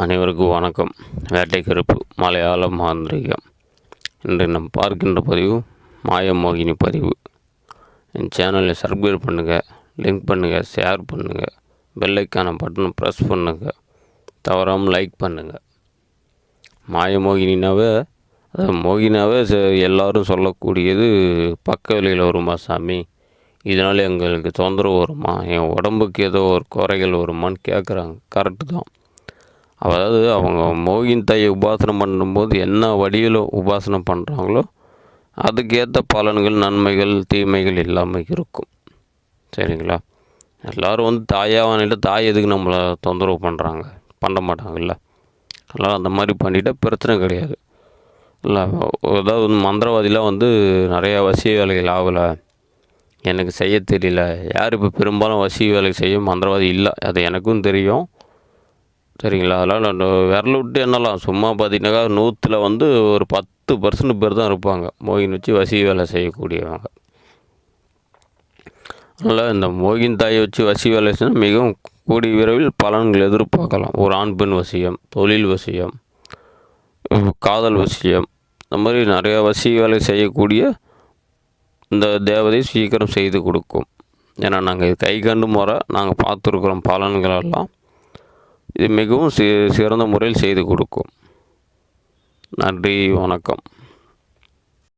அனைவருக்கும் வணக்கம். வேட்டை கருப்பு மலையாள மாந்திரிகம். இன்று நாம் பார்க்கின்ற பதிவு மாயமோகினி பதிவு. என் சேனலை சப்ஸ்கிரைப் பண்ணுங்கள் லிங்க் பண்ணுங்கள் ஷேர் பண்ணுங்கள் பெல்லைக்கான பட்டனை ப்ரெஸ் பண்ணுங்கள் தவறாமல் லைக் பண்ணுங்கள் மாயமோகினினாவே அது மோகினாவே எல்லோரும் சொல்லக்கூடியது பக்க விலையில் வருமா சாமி? இதனால் எங்களுக்கு தொந்தரவு வருமா? என் உடம்புக்கு ஏதோ ஒரு குறைகள் வருமான்னு கேட்குறாங்க கரெக்டு தான். அதாவது அவங்க மோகின் தாயை உபாசனம் பண்ணும்போது என்ன வடிவில் உபாசனம் பண்ணுறாங்களோ அதுக்கேற்ற பலன்கள் நன்மைகள் தீமைகள் எல்லாமே இருக்கும். சரிங்களா? எல்லோரும் வந்து தாயாவானிட்ட தாய் எதுக்கு நம்மளை தொந்தரவு பண்ணுறாங்க பண்ண மாட்டாங்கல்ல? அதனால் அந்த மாதிரி பண்ணிட்டால் பிரச்சனை கிடையாது. இல்லை ஏதாவது வந்து மந்திரவாதிலாம் வந்து நிறையா வசிய வேலைகள் ஆகலை. எனக்கு செய்ய தெரியல. யார் இப்போ பெரும்பாலும் வசிய வேலை செய்யும் மந்திரவாதி இல்லை. அது எனக்கும் தெரியும். சரிங்களா? அதெல்லாம் நான் விரல விட்டு என்னலாம் சும்மா பார்த்தீங்கன்னாக்கா நூற்றில் வந்து ஒரு பத்து பர்சன்ட் பேர் தான் இருப்பாங்க. மோகின் வச்சு வசி வேலை செய்யக்கூடியவங்க. அதனால் இந்த மோகின் தாயை வச்சு வசி வேலை செய்யணும் மிகவும் கூடிய விரைவில் பலன்கள் எதிர்பார்க்கலாம். ஒரு ஆண் பெண் வசியம் தொழில் வசியம் காதல் வசியம். இந்த மாதிரி நிறையா வசி வேலை செய்யக்கூடிய இந்த தேவதை சீக்கிரம் செய்து கொடுக்கும். ஏன்னா நாங்கள் கை கண்டு முறை நாங்கள் பார்த்துருக்குறோம் பலன்களெல்லாம் இது மிகவும் சி சிறந்த முறையில் செய்து கொடுக்கும். நன்றி வணக்கம்.